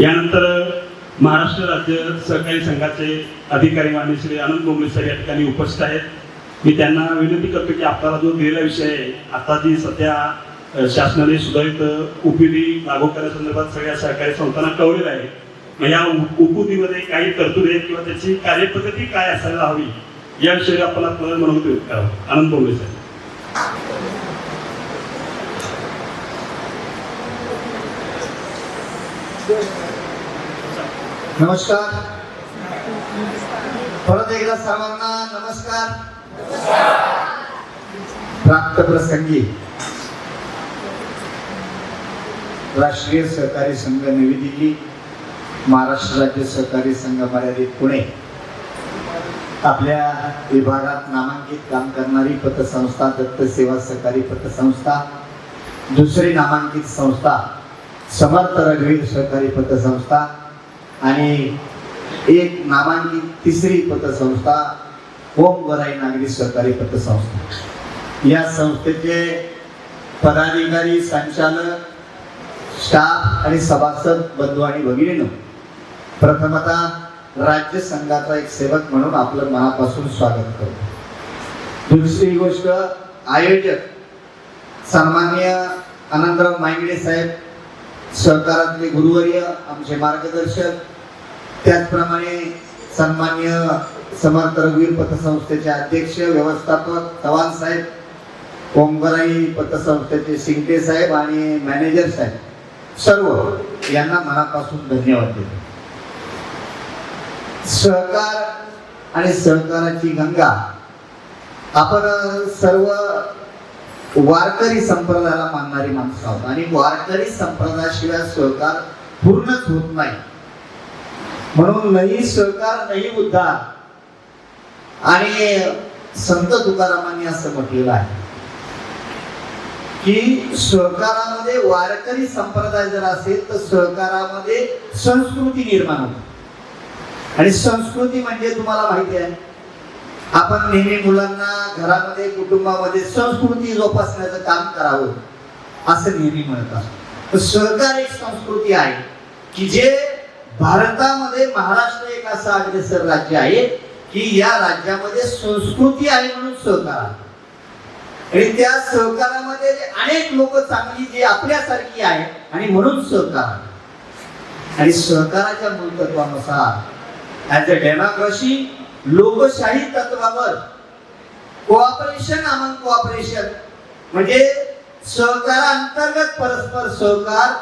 यानंतर महाराष्ट्र राज्य सहकारी संघाचे अधिकारी मान्य श्री आनंद बोंबले सर या ठिकाणी उपस्थित आहेत. मी त्यांना विनंती करतो की आपल्याला जो दिलेला विषय आहे आता जी सध्या शासनाने सुधारित उपविधी लागू करण्यासंदर्भात सगळ्या सहकारी संस्थांना कळवलेलं आहे. मग या उप- काही तरतूद आहेत किंवा त्याची कार्यपद्धती काय असायला हवी या विषयी आपण आपल्याला मनोगत करावं. आनंद बोंबले सर नमस्कार. परत एकदा सर्वांना नमस्कार. प्राप्त प्रसंगी. राष्ट्रीय सहकारी संघ नवी दिल्ली महाराष्ट्र राज्य सहकारी संघ मर्यादित पुणे. आपल्या विभागात नामांकित काम करणारी पतसंस्था दत्त सेवा सहकारी पतसंस्था दुसरी नामांकित संस्था समर्थ रघुवीर सहकारी पतसंस्था आणि एक नामांकित तिसरी पतसंस्था ओम वराई नागरी सहकारी पतसंस्था. या संस्थेचे पदाधिकारी संचालक स्टाफ आणि सभासद बंधू आणि भगिनीनं प्रथमतः राज्य संघाचा एक सेवक म्हणून आपलं मनापासून स्वागत करतो. दुसरी गोष्ट आयोजक. सन्मान्य आनंदराव मांगडे साहेब सहकारातले गुरुवर्य आमचे मार्गदर्शक त्याचप्रमाणे सन्मान्य समर्थ रघुवीर पतसंस्थेचे अध्यक्ष व्यवस्थापक चव्हाण साहेब ओमगराई पतसंस्थेचे शिंगटे साहेब आणि मॅनेजर साहेब सर्व यांना मनापासून धन्यवाद देतो. सहकार आणि सहकाराची गंगा आपण सर्व वारकरी संप्रदायाला मानणारी माणसं आहोत. आणि वारकरी संप्रदायाशिवाय सहकार पूर्णच होत नाही. म्हणून नाही सहकार नाही उद्धार. आणि संत तुकारामांनी असं म्हटलेलं आहे की सहकारामध्ये वारकरी संप्रदाय जर असेल तर सहकारामध्ये संस्कृती निर्माण होते. आणि संस्कृती म्हणजे तुम्हाला माहिती आहे आपण नेहमी मुलांना घरामध्ये कुटुंबामध्ये संस्कृती जोपासण्याचं काम करावं असं नेहमी म्हणतात तर सहकार एक संस्कृती आहे की जे भारतामध्ये महाराष्ट्र एक असं अग्रेसर राज्य आहे की या राज्यामध्ये संस्कृती आहे म्हणून सहकार आहे. आणि त्या सहकारामध्ये जे अनेक लोक चांगली जी आपल्यासारखी आहे आणि म्हणून सहकार आणि सहकाराच्या मूलतत्वानुसार ऍज अ डेमोक्रेसी लोकशाही तत्वावर कोऑपरेशन अमंग कोऑपरेशन म्हणजे सहकारांतर्गत परस्पर सहकार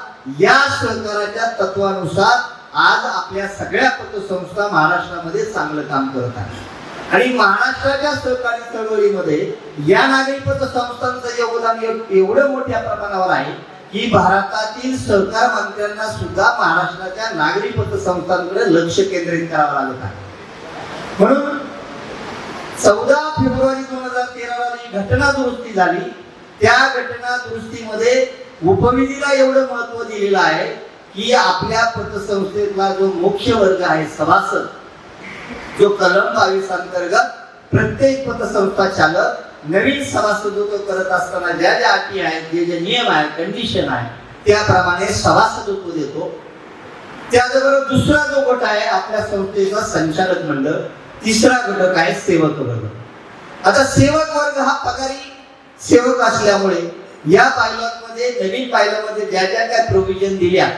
या सहकाराच्या तत्वानुसार आज आपल्या सगळ्या पतसंस्था महाराष्ट्रामध्ये चांगलं काम करत आहे आणि महाराष्ट्राच्या सहकारी चळवळीमध्ये या नागरी पतसंस्थांचं योगदान एवढं मोठ्या प्रमाणावर आहे की भारतातील सहकार मंत्र्यांना सुद्धा महाराष्ट्राच्या नागरी पतसंस्थांकडे लक्ष केंद्रित करावं लागत आहे. म्हणून चौदा फेब्रुवारी दोन हजार तेराला जी घटना दुरुस्ती झाली त्या घटना दुरुस्तीमध्ये उपविधीला एवढं महत्त्व दिलेलं आहे की आपल्या पतसंस्थेतला जो मुख्य वर्ग आहे सभासद जो कलम बावीस अंतर्गत प्रत्येक पतसंस्था चालक नवीन सभासदत्व करत असताना ज्या ज्या अटी आहेत जे जे नियम आहेत कंडिशन आहे त्याप्रमाणे सभासदत्व देतो. त्याचबरोबर दुसरा जो गट आहे आपल्या संस्थेचा संचालक मंडळ तिसरा घटक आहे सेवक वर्ग. आता सेवक वर्ग हा पगारी सेवक असल्यामुळे या पायलॉटमध्ये नवीन पायलॉटमध्ये ज्या ज्या काय प्रोव्हिजन दिल्या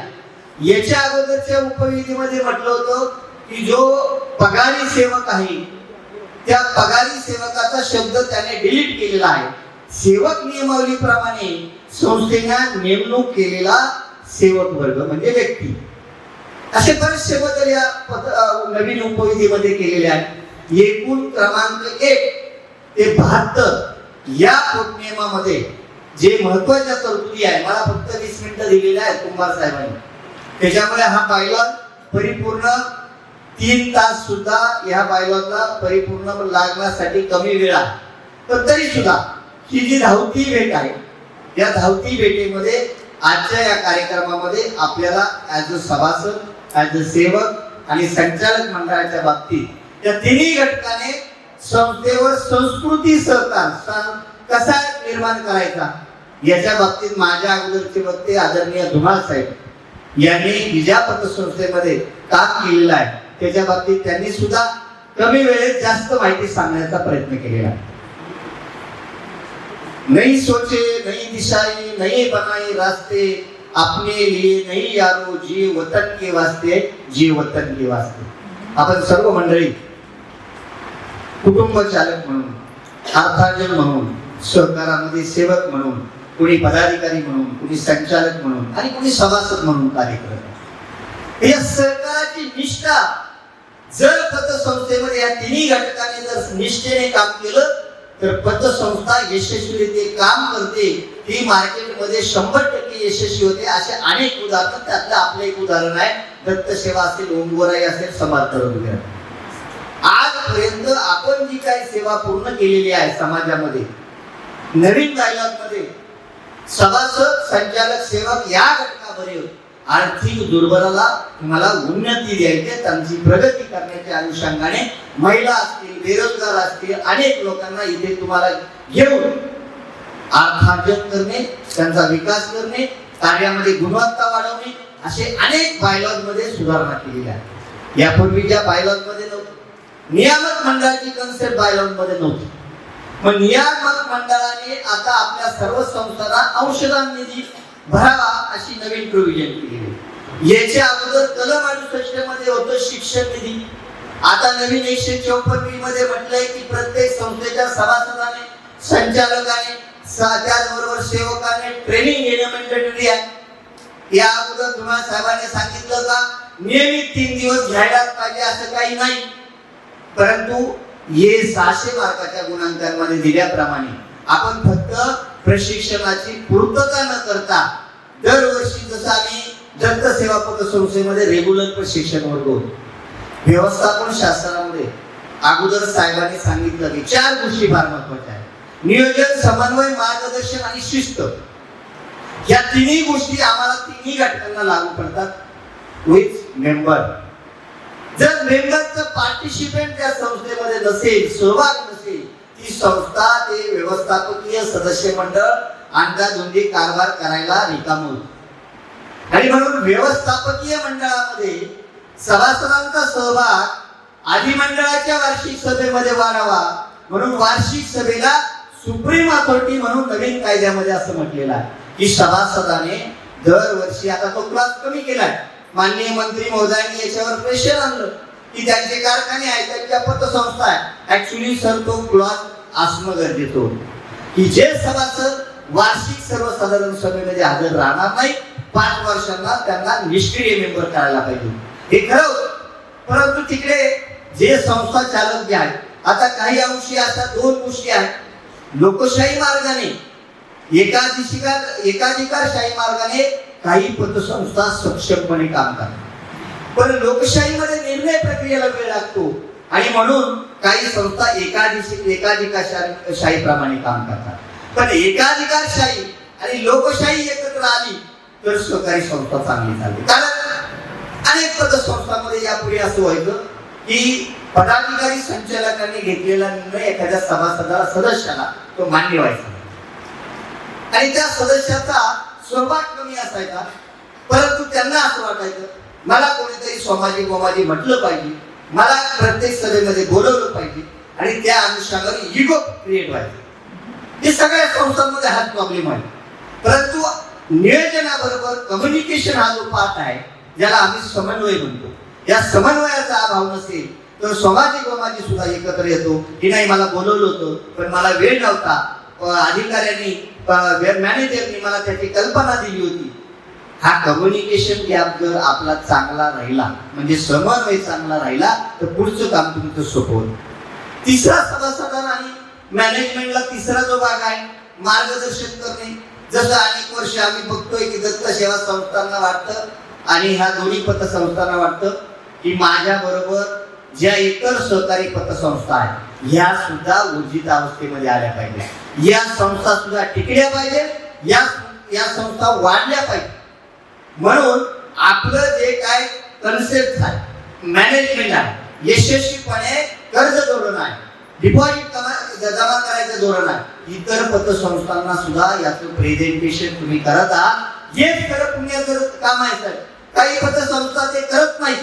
याच्या अगोदरच्या उपविधीमध्ये म्हटलं होतं की जो पगारी सेवक आहे त्या पगारी सेवकाचा शब्द त्याने डिलीट केलेला आहे. सेवक नियमावलीप्रमाणे संस्थेने नेमणूक केलेला सेवक वर्ग म्हणजे व्यक्ती. असे बरेचसे बदल या नवीन उपविधीमध्ये केलेले आहेत. एकूण क्रमांक एक ते बहात्तर या पोटनियमामध्ये जे महत्त्वाच्या तरतुदी आहे मला फक्त वीस मिनिटं दिलेल्या आहेत कुंभार साहेबांनी. त्याच्यामुळे हा बायलॉन परिपूर्ण तीन तास सुद्धा या बायलॉनला परिपूर्ण लागण्यासाठी कमी वेळ आहे. पण तरी सुद्धा ही जी धावती भेट आहे या धावती भेटीमध्ये आजच्या या कार्यक्रमामध्ये आपल्याला ऍज अ सभासद ऍज अ सेवक आणि संचालक मंडळाच्या बाबतीत. या तिन्ही घटकाने संस्थेवर संस्कृती सहकार कसा निर्माण करायचा? याच्या बाबतीत माझ्या अगोदरचे वक्ते आदरणीय धुमाळ साहेब यांनी विजा पतसंस्थेमध्ये काम केलेलं आहे. त्याच्या बाबतीत त्यांनी सुद्धा कमी वेळेत जास्त माहिती सांगण्याचा प्रयत्न केलेला आहे. नई सोचे नई दिशाई नई बनाई रास्ते अपने लिए नहीं यारो जी वतन के वास्ते जी वतन के वास्ते। आपण सर्व मंडळी कुटुंब चालक म्हणून अर्थार्जन म्हणून सहकारामध्ये सेवक म्हणून कुणी पदाधिकारी म्हणून कुणी संचालक म्हणून आणि कुणी सभासद म्हणून कार्य करत या सहकाराची निष्ठा जर पतसंस्थेमध्ये या तिन्ही घटकांनी जर निष्ठेने काम केलं तर पतसंस्था यशस्वीरित्या काम करते ती मार्केटमध्ये शंभर टक्के यशस्वी होते असे अनेक उदाहरण. त्यातलं आपलं एक उदाहरण आहे दत्त सेवा असेल ओंगोराई असेल समाज तरुण वगैरे. आजपर्यंत आपण जी काही सेवा पूर्ण केलेली आहे समाजामध्ये नवीन मध्ये सभासद संचालक सेवक या घटकामध्ये आर्थिक दुर्बलाला तुम्हाला उन्नती द्यायची त्यांची प्रगती करण्याच्या अनुषंगाने महिला असतील बेरोजगार असतील अनेक लोकांना इथे तुम्हाला घेऊन अर्थार्जन करणे त्यांचा विकास करणे कार्यामध्ये गुणवत्ता वाढवणे असे अनेक बायलॉजमध्ये सुधारणा केलेली आहे यापूर्वी ज्या बायलॉजमध्ये नव्हतं नियामक मंडळाची कन्सेप्ट बायलॉजमध्ये नव्हती. मग नियामक मंडळाने आता आपल्या सर्व संस्थांना अंशदान निधी भरावा अशी नवीन प्रोव्हिजन केली याच्या अगोदर कलम अडुसष्टमध्ये होतं शिक्षण निधी. आता नवीन एकशे चौपन्नमध्ये म्हटलंय की प्रत्येक संस्थेच्या सभासदाने संचालकाने त्याचबरोबर सेवकाने ट्रेनिंग घेणं मॅन्डेटरी आहे या अगोदर तुम्हाला साहेबांनी सांगितलं का नियमित तीन दिवस घ्यायलाच पाहिजे असं काही नाही. परंतु हे सहाशे मार्काच्या गुणांकांमध्ये दिल्याप्रमाणे आपण फक्त प्रशिक्षणाची पूर्तता न करता दरवर्षी जसं आम्ही दत्त सेवा पतसंस्थेमध्ये रेग्युलर प्रशिक्षण वर्ग होतो व्यवस्थापन शास्त्रामध्ये अगोदर साहेबांनी सांगितलं की चार गोष्टी फार महत्त्वाच्या आहेत. नियोजन समन्वय मार्गदर्शन आणि शिस्त. या तिन्ही गोष्टी आम्हाला तिन्ही घटकांना लागू पडतात. विथ मेंबर जर मेंबरचं पार्टिसिपेंट त्या संस्थेमध्ये नसेल सहभाग नसेल ती संस्था ते व्यवस्थापकीय सदस्य मंडळ अंदाधुंदी कारभार करायला रिकाम होत आणि म्हणून व्यवस्थापकीय मंडळामध्ये सभासदांचा सहभाग अधिमंडळाच्या वार्षिक सभेमध्ये वाढावा. म्हणून वार्षिक सभेला सुप्रीम अथॉरिटी म्हणून नवीन कायद्यामध्ये असं म्हटलेलं आहे की सभासदाने दरवर्षी आता तो क्लास कमी केलाय. माननीय मंत्री महोदयांनी याच्यावर प्रेशर आणलं की त्यांचे कारखाने आहेत त्यांच्या पतसंस्था आहे. ऍक्च्युली सर तो क्लॉज असणं गरजेचं की जे सभासद वार्षिक सर्वसाधारण सभेमध्ये हजर राहणार नाही पाच वर्षांना त्यांना निष्क्रिय मेंबर करायला पाहिजे. हे खरं होतं. परंतु तिकडे जे संस्था चालक जे आहेत आता काही अंशी अशा दोन गोष्टी आहेत लोकशाही मार्गाने एकाधिकार एकाधिकारशाही मार्गाने काही पतसंस्था सक्षमपणे काम करतात. पण लोकशाहीमध्ये निर्णय प्रक्रियेला वेळ लागतो आणि म्हणून काही संस्था एकाधिक एकाधिकारशाही प्रमाणे काम करतात. पण एकाधिकारशाही आणि लोकशाही एकत्र आली तर सहकारी संस्था चांगली झाली. कारण अनेक पतसंस्थांमध्ये यापूर्वी असं व्हायचं की पदाधिकारी संचालकांनी घेतलेला निर्णय एखाद्या सभासदा सदस्याला तो मान्य व्हायचा. आणि त्या सदस्याचा सहभाग कमी असायचा परंतु त्यांना असं वाटायचं मला कोणीतरी सोमाजी गोमाजी म्हटलं पाहिजे मला प्रत्येक सभेमध्ये बोलवलं पाहिजे आणि त्या अनुषंगाने इगो क्रिएट व्हायचं. हे सगळ्या संस्थांमध्ये हाच प्रॉब्लेम आहे. परंतु नियोजनाबरोबर कम्युनिकेशन हा जो पाठ आहे ज्याला आम्ही समन्वय म्हणतो. या समन्वयाचा अभाव नसेल तर सोमाजी गोमाजी सुद्धा एकत्र येतो. की नाही मला बोलवलं होतं पण मला वेळ नव्हता. अधिकाऱ्यांनी मॅनेजरनी मला त्याची कल्पना दिली होती. हा कम्युनिकेशन गॅप जर आपला चांगला राहिला म्हणजे समन्वय चांगला राहिला तर पुढचं काम तुमचं सोपं तिसरा सभासदान आणि मॅनेजमेंटला तिसरा जो भाग आहे मार्गदर्शन करणे. जसं अनेक वर्ष आम्ही बघतोय की दत्त सेवा संस्थांना वाटतं आणि ह्या दोन्ही पतसंस्थांना वाटतं. की माझ्या बरोबर ज्या इतर सहकारी पतसंस्था आहेत ह्या सुद्धा ऊर्जित अवस्थेमध्ये आल्या पाहिजे. या संस्था सुद्धा टिकल्या पाहिजे या या संस्था वाढल्या पाहिजे. म्हणून आपलं जे काय कन्सेप्ट आहे मॅनेजमेंट आहे यशस्वीपणे कर्ज धोरण आहे डिपॉझिट जमा करायचं धोरण आहे इतर पतसंस्थांना सुद्धा याचं प्रेझेंटेशन तुम्ही करत आहात. हेच खरं पुण्याचं काम आहे सर काही पतसंस्था ते करत नाही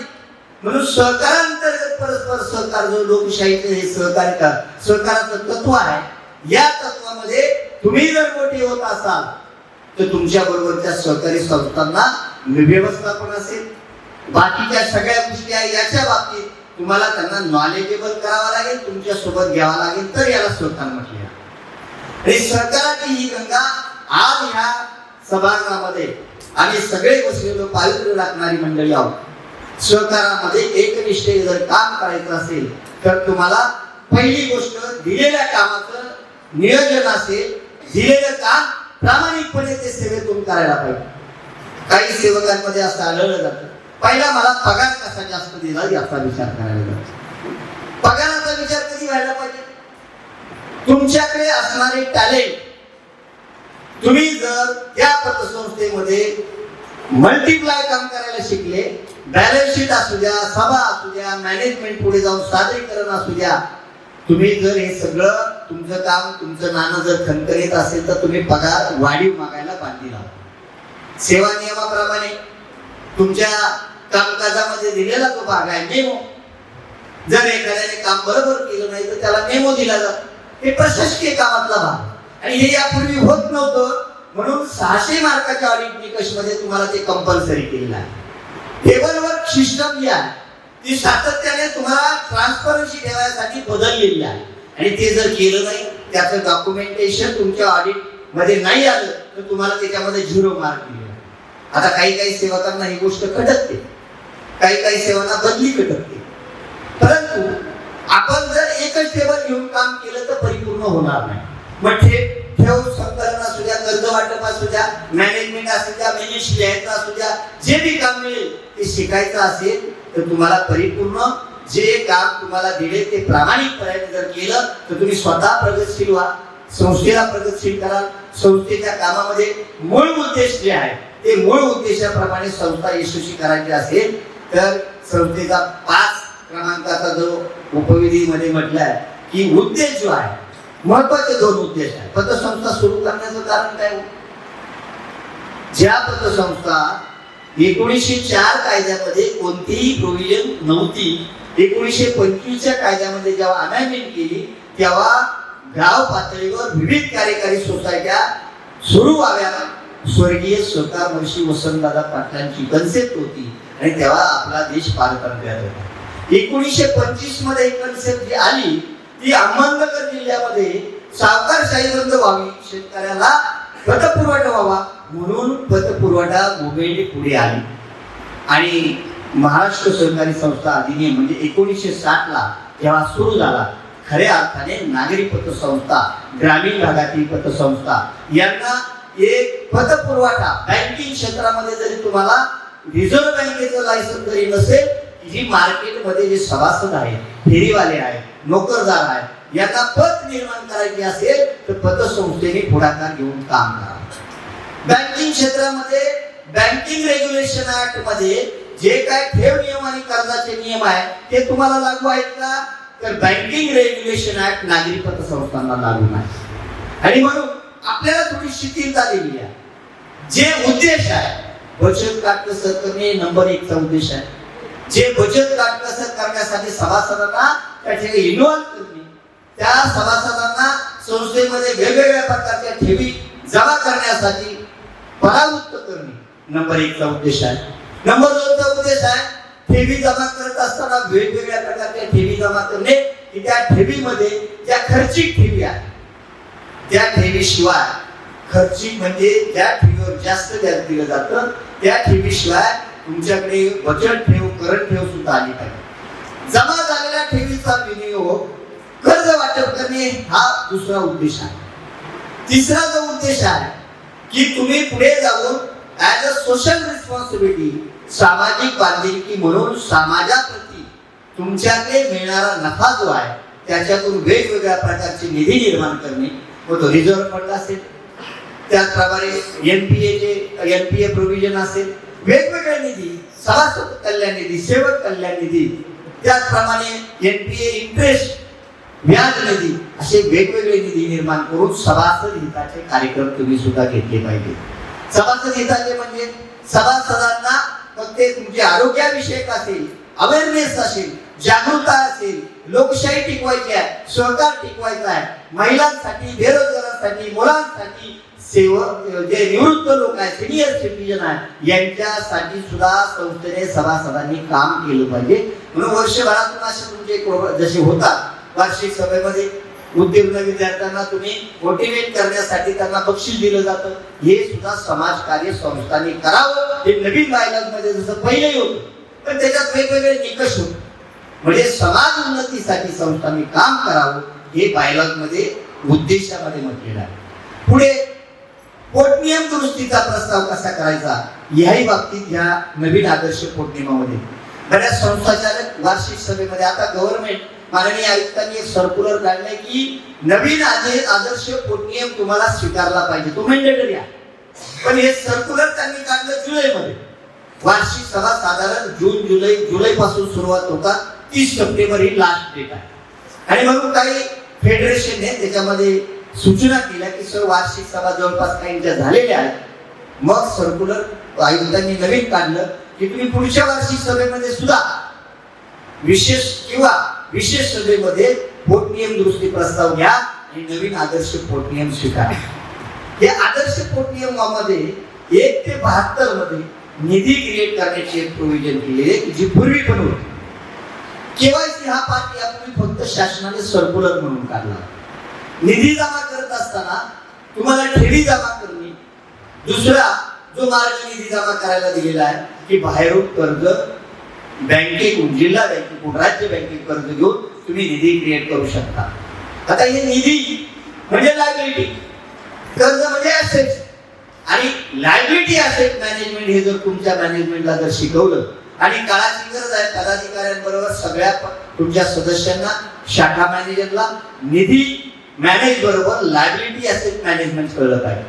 म्हणून सहकारांतर्गत परस्पर सहकार जो लोकशाहीचं हे सहकारिता सहकाराचं तत्व आहे. या तत्वामध्ये तुम्ही जर मोठे होत असाल तर तुमच्या बरोबरच्या सहकारी संस्थांना व्यवस्थापन असेल. बाकीच्या सगळ्या गोष्टी आहे याच्या बाबतीत तुम्हाला त्यांना नॉलेजेबल करावं लागेल तुमच्यासोबत घ्यावा लागेल तर याला सहकार म्हटले आणि सहकाराची ही गंगा आज ह्या सभागृहामध्ये आम्ही सगळे बसलेलो पावित्र्य राखणारी मंडळी आहोत. सहकारामध्ये एकनिष्ठे जर काम करायचं असेल तर तुम्हाला पहिली गोष्ट दिलेल्या कामाचं नियोजन असेल दिलेलं काम प्रामाणिकपणे ते सेवेतून करायला पाहिजे. काही सेवकांमध्ये असं आढळलं जातं. पहिला मला पगार कसा जास्त दिला याचा विचार करायला जातो पगाराचा विचार कधी व्हायला पाहिजे? तुमच्याकडे असणारे टॅलेंट तुम्ही जर त्या पतसंस्थेमध्ये मल्टिप्लाय काम करायला शिकले बॅलन्स शीट असू द्या सभा असू द्या मॅनेजमेंट पुढे जाऊन सादरीकरण असू द्या. तुम्ही जर हे सगळं तुमचं काम तुमचं नाणं जर खणखणीत असेल तर तुम्ही पगार वाढीव मागायला बांधली लावा सेवा नियमाप्रमाणे तुमच्या कामकाजामध्ये दिलेला तो भाग आहे मेमो जर एखाद्याने काम बरोबर केलं नाही तर त्याला मेमो दिला जातो. हे प्रशासकीय कामातला भाग. आणि हे यापूर्वी होत नव्हतं म्हणून सहाशे मार्काच्या ऑडिट निकषमध्ये तुम्हाला ते कंपल्सरी केलेलं आहे. टेबलवर सिस्टम जी आहे ती सातत्याने तुम्हाला ट्रान्सपरन्सी ठेवण्यासाठी बदललेली आहे. आणि ते जर केलं नाही त्याचं डॉक्युमेंटेशन तुमच्या ऑडिटमध्ये नाही आलं तर तुम्हाला त्याच्यामध्ये झिरो मार्क दिले आता काही काही सेवकांना ही गोष्ट खटकते काही काही सेवांना बदली खटकते परंतु आपण जर एकच टेबल घेऊन काम केलं तर परिपूर्ण होणार नाही. मग ठेव संकलना कर्ज वाटप असू द्या मॅनेजमेंट असू द्या मॅनेज लिहायचं असू द्या जे बी काम मिळेल ते शिकायचं असेल तर तुम्हाला परिपूर्ण जे काम तुम्हाला दिले ते प्रामाणिकपणे जर केलं तर तुम्ही स्वतः प्रगतशील व्हा संस्थेला प्रगतशील कराल संस्थेच्या कामामध्ये मूळ उद्देश जे आहे ते मूळ उद्देशाप्रमाणे संस्था यशस्वी करायची असेल तर संस्थेचा पाच क्रमांकाचा जो उपविधीमध्ये म्हटलाय की उद्देश जो आहे महत्त्वाचे दोन उद्देश आहेत. पतसंस्था सुरू करण्याचं कारण काय? ज्या पतसंस्था एकोणीसशे चार कायद्यामध्ये कोणतीही प्रोव्हिजन नव्हती एकोणीसशे पंचवीसच्या कायद्यामध्ये जेव्हा अमेंडमेंट केली तेव्हा गाव पातळीवर विविध कार्यकारी सोसायट्या सुरू व्हाव्या. स्वर्गीय सरकार वर्षी वसंतदादा पाटलांची कन्सेप्ट होती आणि तेव्हा आपला देश पार करण्यात होता एकोणीसशे पंचवीसमध्ये एक कन्सेप्ट जी आली ती अहमदनगर जिल्ह्यामध्ये सावकारशाही बंद व्हावी शेतकऱ्याला पतपुरवठा व्हावा म्हणून पतपुरवठा मुंबईने पुढे आली. आणि महाराष्ट्र सहकारी संस्था अधिनियम म्हणजे एकोणीसशे साठ ला जेव्हा सुरू झाला. खऱ्या अर्थाने नागरी पतसंस्था ग्रामीण भागातील पतसंस्था यांना एक पतपुरवठा बँकिंग क्षेत्रामध्ये जरी तुम्हाला रिझर्व्ह बँकेचं लायसन जरी नसेल जी मार्केटमध्ये जे सभासद आहेत फेरीवाले आहेत नोकरदार आहे. यांना पत निर्माण करायची असेल तर पतसंस्थेने पुढाकार घेऊन काम करा. बँकिंग क्षेत्रामध्ये बँकिंग रेग्युलेशन ऍक्टमध्ये जे काय ठेव नियम आणि कर्जाचे नियम आहे ते तुम्हाला लागू आहेत का? तर बँकिंग रेग्युलेशन ऍक्ट नागरी पतसंस्थांना लागू नाही. आणि म्हणून आपल्याला थोडी शिथिलता दिली आहे. जे उद्देश आहे बचत खात सरकारने नंबर एकचा उद्देश आहे. जे बचत करण्यासाठी सभासदांना त्या ठिकाणी इन्व्हॉल्व करणे त्या सभासदांना संस्थेमध्ये वेगवेगळ्या प्रकारच्या ठेवी जमा करण्यासाठी परावृत्त करणे. नंबर एकचा उद्देश आहे. नंबर दोनचा उद्देश आहे ठेवी जमा करत असताना वेगवेगळ्या प्रकारच्या ठेवी जमा करणे. की त्या ठेवीमध्ये ज्या खर्चिक ठेवी आहेत त्या ठेवीशिवाय खर्चिक म्हणजे ज्या ठेवीवर जास्त व्याज दिलं जातं त्या ठेवीशिवाय तुमच्याकडे बचत ठेव करंट ठेव सुद्धा आली पाहिजे जमा झालेल्या ठेवीचा विनियोग कर्ज वाटप करणे हा दुसरा उद्देश आहे. तिसरा जो उद्देश आहे की तुम्ही पुढे जाऊन ऍज अ सोशल रिस्पॉन्सिबिलिटी सामाजिक बांधिलकी म्हणून समाजाप्रती तुमच्याकडे मिळणारा नफा जो आहे त्याच्यातून वेगवेगळ्या प्रकारचे निधी निर्माण करणे. व तो रिझर्व्ह फंड असेल. त्याचप्रमाणे एन पी एचे एन पी ए प्रोव्हिजन असेल. वेगवेगळ्या निधी सभासद कल्याण निधी सेवक कल्याण निधी त्याचप्रमाणे एन पी ए इंटरेस्ट व्याज निधी असे वेगवेगळे निधी निर्माण करून सभासद हिताचे कार्यक्रम तुम्ही सुद्धा घेतले पाहिजे. सभासद हिताचे म्हणजे सभासदांना मग ते तुमचे आरोग्याविषयक असेल अवेअरनेस असेल जागरूकता असेल लोकशाही टिकवायची आहे सहकार टिकवायचा आहे महिलांसाठी बेरोजगारांसाठी मुलांसाठी सेवक जे निवृत्त लोक आहेत सिनियर सिटीजन आहे यांच्यासाठी सुद्धा संस्थेने सभासदांनी काम केलं पाहिजे. म्हणून वर्षभरातून असे तुमचे जसे होतात वार्षिक सभेमध्ये उत्तीर्ण विद्यार्थ्यांना तुम्ही मोटिवेट करण्यासाठी त्यांना बक्षीस दिलं जातं. हे सुद्धा समाजकार्य संस्थांनी करावं. हे नवीन मध्ये जसं पहिलेही होतं पण त्याच्यात वेगवेगळे निकष होते. म्हणजे समाज उन्नतीसाठी संस्थांनी काम करावं हे मध्ये उद्देशामध्ये म्हटलेलं आहे. पुढे पोटनियम दुरुस्तीचा प्रस्ताव कसा करायचा? याही बाबतीत या नवीन आदर्श पोटनियमामध्ये. बऱ्याच संस्थाचालक वार्षिक सभेमध्ये आता गव्हर्नमेंट माननीय आयुक्तांनी एक सर्क्युलर काढलंय की नवीन आदर्श पोटनियम तुम्हाला स्वीकारला पाहिजे. तो मेंडेटरी आहे. पण हे सर्क्युलर त्यांनी काढलं जुलैमध्ये. वार्षिक सभा साधारण जून जुलै जुलै पासून सुरुवात होता. तीस सप्टेंबर ही लास्ट डेट आहे. आणि म्हणून काही फेडरेशन आहे त्याच्यामध्ये सूचना केल्या की सर वार्षिक सभा जवळपास काहींच्या झालेल्या आहेत मग सर्क्युलर आयुक्तांनी नवीन काढलं की तुम्ही पुढच्या वार्षिक सभेमध्ये सुद्धा विशेष किंवा विशेष सभेमध्ये पोटनियम दुरुस्ती प्रस्ताव घ्या आणि नवीन आदर्श पोटनियम स्वीकारा. या आदर्श पोटनियमामध्ये एक ते बहात्तरमध्ये निधी क्रिएट करण्याची एक प्रोव्हिजन केलेली आहे जी पूर्वी पण होती. केवायसी हा पाठ यापूर्वी फक्त शासनाने सर्क्युलर म्हणून काढला. निधी जमा करत असताना तुम्हाला ठेवी जमा करणे. दुसरा जो मार्ग निधी जमा करायला दिलेला आहे की बाहेरून कर्ज बँकेकडून जिल्हा बँकेकडून राज्य बँकेत कर्ज घेऊन तुम्ही निधी क्रिएट करू शकता. आता हे निधी म्हणजे लायबिलिटी कर्ज म्हणजे असेट्स आणि लायबिलिटी असेट मॅनेजमेंट हे जर तुमच्या मॅनेजमेंटला जर शिकवलं आणि काळाची गरज आहे पदाधिकाऱ्यांबरोबर सगळ्या तुमच्या सदस्यांना शाखा मॅनेजरला निधी मॅनेज बरोबर लायबिलिटी असेल मॅनेजमेंट कळलं पाहिजे.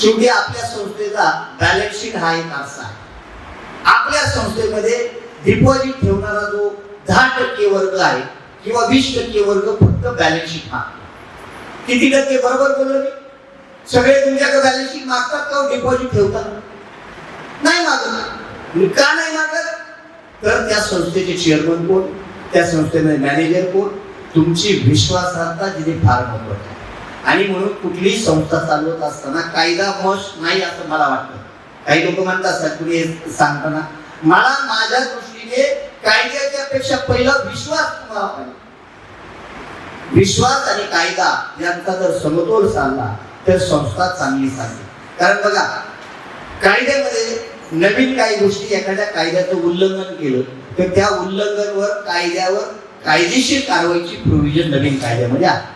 शेवटी आपल्या संस्थेचा बॅलन्स शीट हा एक आरसा आहे. आपल्या संस्थेमध्ये डिपॉझिट ठेवणारा जो दहा टक्के वर्ग आहे किंवा वीस टक्के वर्ग फक्त बॅलन्स शीट मागतो किती टक्के? बरोबर बोललो मी? सगळे तुमच्याकडे बॅलन्स शीट मागतात का हो? डिपॉझिट ठेवतात? नाही मागत. का नाही मागत? तर त्या संस्थेचे चेअरमन कोण? त्या संस्थेमध्ये मॅनेजर कोण? तुमची विश्वासार्हता तिथे फार महत्वाची आणि म्हणून कुठलीही संस्था चालवत असताना कायदा मश नाही असं मला वाटतं. काही लोक म्हणतात असतात कुणी हे सांगताना मला माझ्या दृष्टीने कायद्याच्या पेक्षा पहिला विश्वास तुम्हाला पाहिजे. विश्वास आणि कायदा यांचा जर समतोल चालला तर संस्था चांगली चालते कारण बघा कायद्यामध्ये नवीन काही गोष्टी एखाद्या कायद्याचं उल्लंघन केलं तर त्या उल्लंघनवर कायद्यावर कायदेशीर कारवाईची प्रोव्हिजन नवीन कायद्यामध्ये आहे.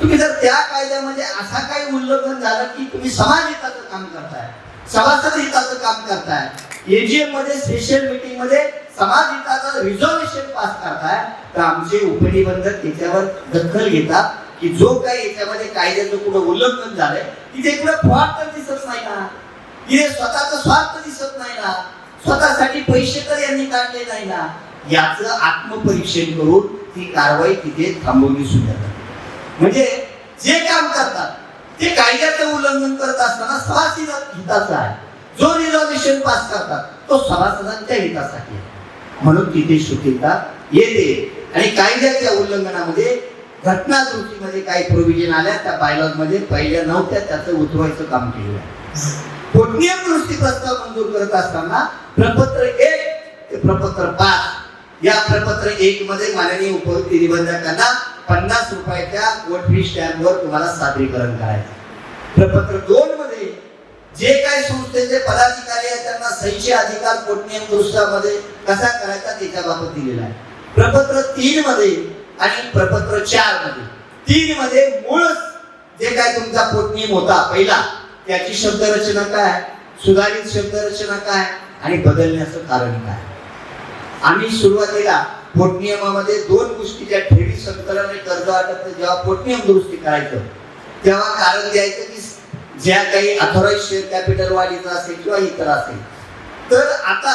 तुम्ही जर त्या कायद्यामध्ये असा काही उल्लंघन झालं की तुम्ही समाज हिताचं काम करताय सभासद हिताचं काम करताय एजीएममध्ये स्पेशल मीटिंगमध्ये समाज हिताचं रिझर्वेशन पास करताय तर आमचे उपनिबंधक त्याच्यावर दखल घेतात की जो काही याच्यामध्ये कायद्याचं कुठं उल्लंघन झालंय तिथे कुठं फ्रॉड तर दिसत नाही ना. तिथे स्वतःचा स्वार्थ दिसत नाही ना. स्वतःसाठी पैसे तर यांनी काढले नाही ना. याचं आत्मपरीक्षण करून ती कारवाई तिथे थांबवली सुद्धा. म्हणजे जे काम करतात ते कायद्याचं उल्लंघन करत असताना सभासद हिताचा आहे. जो रिझॉल्युशन पास करतात तो सभासदांच्या हितासाठी आहे. म्हणून तिथे शिथिलता येते. आणि कायद्याच्या उल्लंघनामध्ये घटना दुरुस्तीमध्ये काही प्रोव्हिजन आल्या त्या बायलॉजमध्ये पहिल्या नव्हत्या त्याचं उतरवायचं काम केलेलं आहे. पोटनियम दुरुस्ती प्रस्ताव मंजूर करत असताना प्रपत्र एक ते प्रपत्र पाच या प्रपत्र एक मध्ये माननीय उपनिबंधकांना पन्नास रुपयाच्या कोटफी स्टॅम्पवर तुम्हाला सादरीकरण करायचं. प्रपत्र दोन मध्ये जे काही संस्थेचे पदाधिकारी आहेत त्यांना सहीचे अधिकार पोटनियम दुरुस्तामध्ये कसा करायचा त्याच्या बाबत दिलेला आहे. प्रपत्र तीन मध्ये आणि प्रपत्र चारमध्ये. तीन मध्ये मूळ जे काय तुमचा पोटनियम होता पहिला त्याची शब्दरचना काय सुधारित शब्दरचना काय आणि बदलण्याचं कारण काय आम्ही सुरुवातीला पोटनियमामध्ये दोन गोष्टीच्या ठेवी संकलन आणि कर्ज वाटप जेव्हा पोटनियम दुरुस्ती करायचं तेव्हा कारण द्यायचं की ज्या काही अथॉराइज शेअर कॅपिटल वाढीचं असेल किंवा इतर असेल. तर आता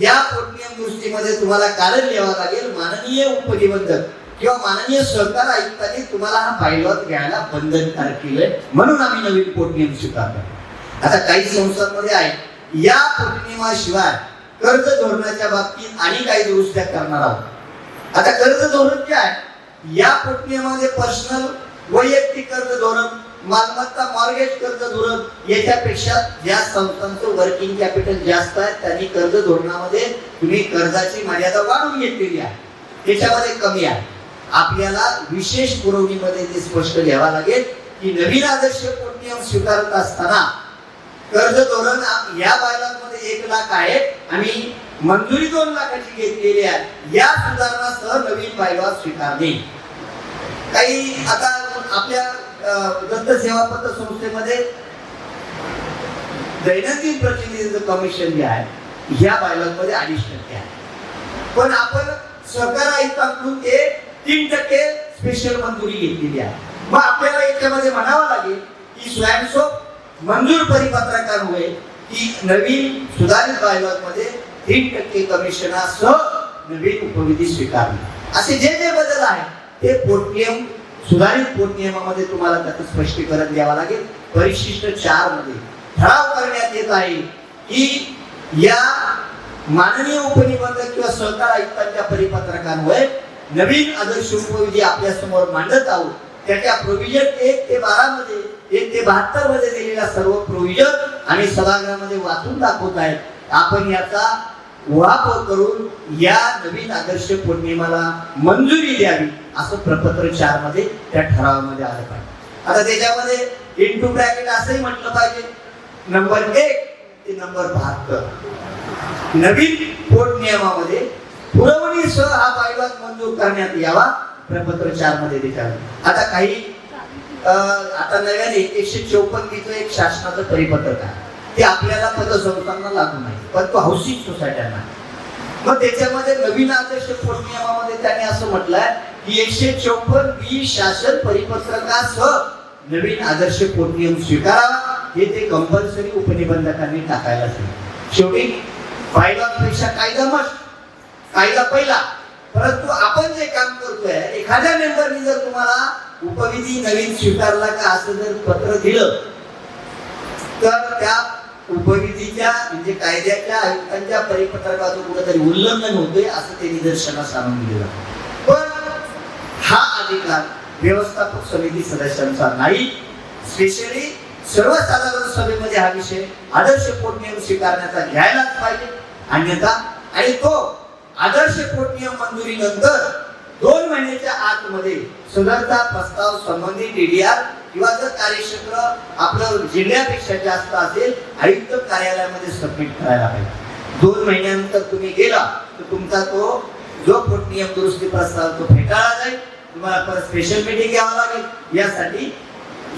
या पोटनियम दुरुस्तीमध्ये तुम्हाला कारण लिहावं लागेल माननीय उपनिबंधक किंवा माननीय सहकार आयुक्तांनी तुम्हाला हा पायलॉट घ्यायला बंधनकारक केलंय म्हणून आम्ही नवीन पोटनियम स्वीकारतो. आता काही संस्थांमध्ये आहे. या पोटनियमाशिवाय कर्ज धोरणाच्या बाबतीत आणि काही दुरुस्त्या करणार आहोत. आता कर्ज धोरण जे आहे या प्रक्रियेमध्ये पर्सनल वैयक्तिक कर्ज धोरण मालमत्ता मॉर्गेज कर्ज धोरण याच्यापेक्षा ज्या संस्थांचं वर्किंग कॅपिटल जास्त आहे त्यांनी कर्ज धोरणामध्ये तुम्ही कर्जाची मर्यादा वाढवून घेतलेली आहे. त्याच्यामध्ये कमी आहे. आपल्याला विशेष पुरवणीमध्ये ते स्पष्ट घ्यावा लागेल की नवीन आदर्श पोटनियम स्वीकारत असताना कर्ज धोरण या बायलांमध्ये एक लाख आहे. आणि मंजुरी दोन लाखाची घेतलेली आहे. या सुधारणासह नवीन बायला स्वीकारणे. काही आता आपल्या दत्त सेवा पत्र संस्थेमध्ये दैनंदिन प्रतिनिधित्व कमिशन जे आहे ह्या बायलांमध्ये अडीच टक्के आहे. पण आपण सरकार आयुक्तांकडून ते तीन टक्के स्पेशल मंजुरी घेतलेली आहे. मग आपल्याला याच्यामध्ये म्हणावं लागेल की स्वयंसोप मंजूर परिपत्रकांमुळे की नवीन सुधारित बायलॉजमध्ये तीन टक्के कमिशनासह नवीन उपविधी स्वीकारली असे जे जे बदल आहेत ते पोटनियम सुधारित पोटनियमामध्ये तुम्हाला त्याचं स्पष्टीकरण द्यावं लागेल. परिशिष्ट चारमध्ये ठराव करण्यात येत आहे की या माननीय उपनिबंधक किंवा सहकार आयुक्तांच्या परिपत्रकांमुळे नवीन आदर्श उपविधी आपल्यासमोर मांडत आहोत. त्याच्या प्रोव्हिजन एक ते बारा मध्ये एक ते बहात्तरमध्ये दिलेल्या सर्व प्रोविजन आणि सभागृहामध्ये वाचून दाखवत आहेत. आपण याचा वापर करून या नवीन आदर्श पौर्णिमाला मंजुरी द्यावी असं प्रपत्र चारमध्ये त्या ठरावामध्ये आलं पाहिजे. आता त्याच्यामध्ये इंटू ब्रॅकेट असंही म्हटलं पाहिजे. नंबर एक ते नंबर बहात्तर. नवीन पोट नियमामध्ये पुरवणीसह हा पायवाद मंजूर करण्यात यावा प्रपत्र चारमध्ये त्याच्यावर आता काही आता नव्याने एकशे चौपन्न एक शासनाचं परिपत्रक आहे. ते आपल्याला पतसंस्थांना लागू नाही परंतु हाऊसिंग सोसायट्यांना मग त्याच्यामध्ये नवीन आदर्श पोट नियमामध्ये त्यांनी असं म्हटलंय की एकशे चौपन्न बी शासन परिपत्रकासह नवीन आदर्श पोट नियम स्वीकारावा हे ते कंपल्सरी उपनिबंधकांनी टाकायला सांगितलं. शेवटी फायदापेक्षा कायदा मस्त कायदा पहिला. परंतु आपण जे काम करतोय एखाद्या मेंबरनी जर तुम्हाला उपविधी नवीन स्वीकारला का असं जर पत्र दिलं तर त्या उपविधीच्या म्हणजे कायद्याच्या आयुक्तांच्या परिपत्रकाचं कुठेतरी उल्लंघन होतोय असं ते निदर्शनास आणून दिलं पण हा अधिकार व्यवस्थापक समिती सदस्यांचा नाही. स्पेशली सर्वसाधारण सभेमध्ये हा विषय आदर्श पोटनियम स्वीकारण्याचा घ्यायलाच पाहिजे. अन्यथा आणि तो आदर्श पोटनियम मंजुरीनंतर दोन महिन्याच्या आतमध्ये सुधारता प्रस्ताव संबंधित डीडीआर किंवा जर कार्यक्षेत्र आपलं जिल्ह्यापेक्षा जास्त असेल आयुक्त कार्यालयामध्ये सबमिट करायला पाहिजे. दोन महिन्यानंतर तुम्ही गेला तर तुमचा तो जो पोटनियम दुरुस्ती प्रस्ताव तो फेटाळला जाईल. तुम्हाला परत स्पेशल मीटिंग घ्यावं लागेल. यासाठी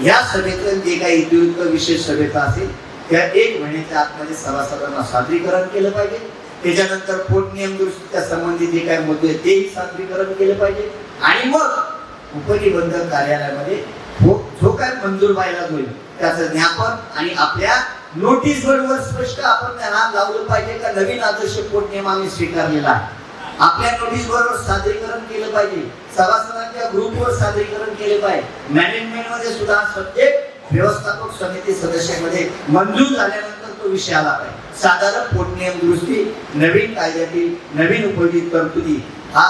या सभेतून जे काही विशेष सभेचा असेल त्या एक महिन्याच्या आतमध्ये सभासदांना सादरीकरण केलं पाहिजे. त्याच्यानंतर पोट नियम दुरुस्तीच्या संबंधित जे काही मुद्दे तेही सादरीकरण केलं पाहिजे. आणि मग उपनिबंधक कार्यालयामध्ये जो- काय मंजूर व्हायला होईल त्याचं ज्ञापन आणि आपल्या नोटीस बोर्डवर स्पष्ट आपण त्यांना लावलं पाहिजे का नवीन आदर्श पोट नियम आम्ही स्वीकारलेला आहे? आपल्या नोटीस बरोबर सादरीकरण केलं पाहिजे. सभासदांच्या ग्रुपवर सादरीकरण केले पाहिजे. मॅनेजमेंटमध्ये सुद्धा सब्जेक्ट व्यवस्थापक समिती सदस्यामध्ये मंजूर झाल्यानंतर तो विषय आला पाहिजे साधारण पोटनियम दुरुस्ती नवीन कायद्यातील नवीन उपयोगी तरतुदी हा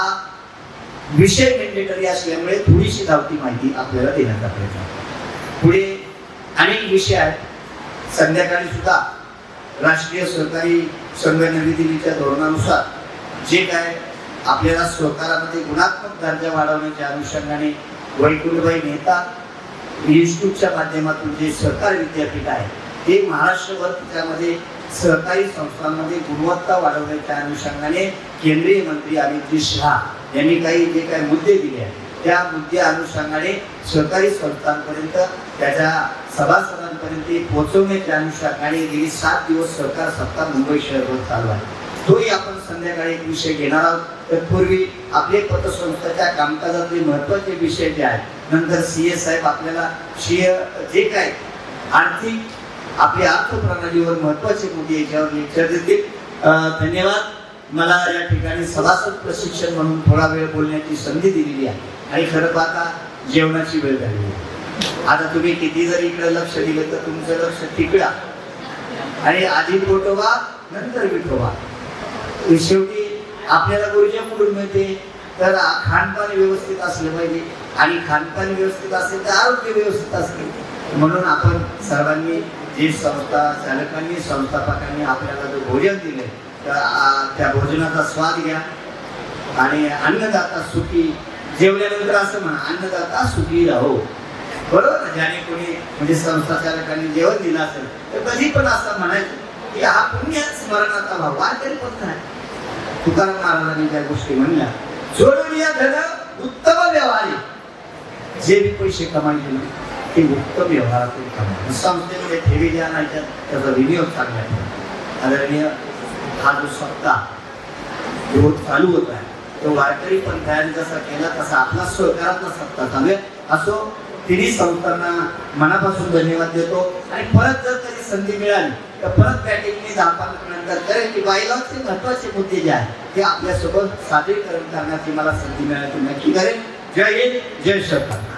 विषय मेंडेटरी असल्यामुळे थोडीशी धावती माहिती आपल्याला देण्याचा प्रयत्न पुढे अनेक विषय आहेत. संध्याकाळी सुद्धा राष्ट्रीय सहकारी संघ नवी दिल्लीच्या धोरणानुसार जे काय आपल्याला सहकारामध्ये गुणात्मक दर्जा वाढवण्याच्या अनुषंगाने वैकुंठभाई मेहता इन्स्टिट्यूटच्या माध्यमातून जे सहकार विद्यापीठ आहे ते महाराष्ट्रभर त्यामध्ये सहकारी संस्थांमध्ये गुणवत्ता वाढवण्याच्या अनुषंगाने केंद्रीय मंत्री अमितजी शहा यांनी काही जे काही मुद्दे दिले आहेत त्या मुद्दे अनुषंगाने सहकारी संस्थांपर्यंत त्याच्या सभासदांपर्यंत पोहोचवण्याच्या अनुषंगाने गेली सात दिवस सहकार सप्ताह मुंबई शहरभर चालू आहे. तोही आपण संध्याकाळी एक विषय घेणार आहोत. तत्पूर्वी आपले पतसंस्थाच्या कामकाजातले महत्त्वाचे विषय जे आहेत नंतर सी ए साहेब आपल्याला सी जे काय आर्थिक आपली अर्थप्रणालीवर महत्त्वाचे मुद्दे याच्यावर लेक्चर देतील. धन्यवाद. मला या ठिकाणी सभासद प्रशिक्षण म्हणून थोडा वेळ बोलण्याची संधी दिलेली आहे. आणि खरं पाहता जेवणाची वेळ झालेली आहे. आता तुम्ही किती जर इकडे लक्ष दिलं तर तुमचं लक्ष तिकडा. आणि आधी पोटोबा नंतर विठोबा शेवटी आपल्याला गुरुजीकडून मिळते? तर खानपान व्यवस्थित असलं पाहिजे. आणि खानपान व्यवस्थित असेल तर आरोग्य व्यवस्थित असते म्हणून आपण सर्वांनी जी संस्था चालकांनी संस्थापकांनी आपल्याला जो भोजन दिले तर त्या भोजनाचा स्वाद घ्या. आणि अन्नदाता सुखी जेवल्यानंतर असं म्हणा अन्नदाता सुखी राहो. बरोबर ना? ज्याने कोणी म्हणजे संस्था चालकांनी जेवण दिलं असेल तर कधी पण असं म्हणायचं की हा पुण्य स्मरणाचा भाव वारकरी पण आहे तुकाराम महाराजांनी त्या गोष्टी म्हणल्या सोडून या धन उत्तम व्यवहारी. जे बी पैसे कमाई केले ते उत्तम व्यवहारातून कमावले संस्थेमध्ये ठेवी ज्या नाही त्याचा विनियोग चांगला आहे. आदरणीय हा जो सप्ताह जो चालू होत आहे तो वारकरी पंथाने जसा केला तसा आपला सहकारातला सप्ताह चालू आहे. असो तिन्ही संस्थांना मनापासून धन्यवाद देतो. आणि परत जर कधी संधी मिळाली तर परत बॅटिंगने दहा नंतर करेल की बायलॉगचे महत्त्वाचे मुद्दे जे आहेत ते आपल्यासोबत सादरीकरण करण्याची मला संधी मिळाली नक्की करेल जय हिंद जय श्रद्धा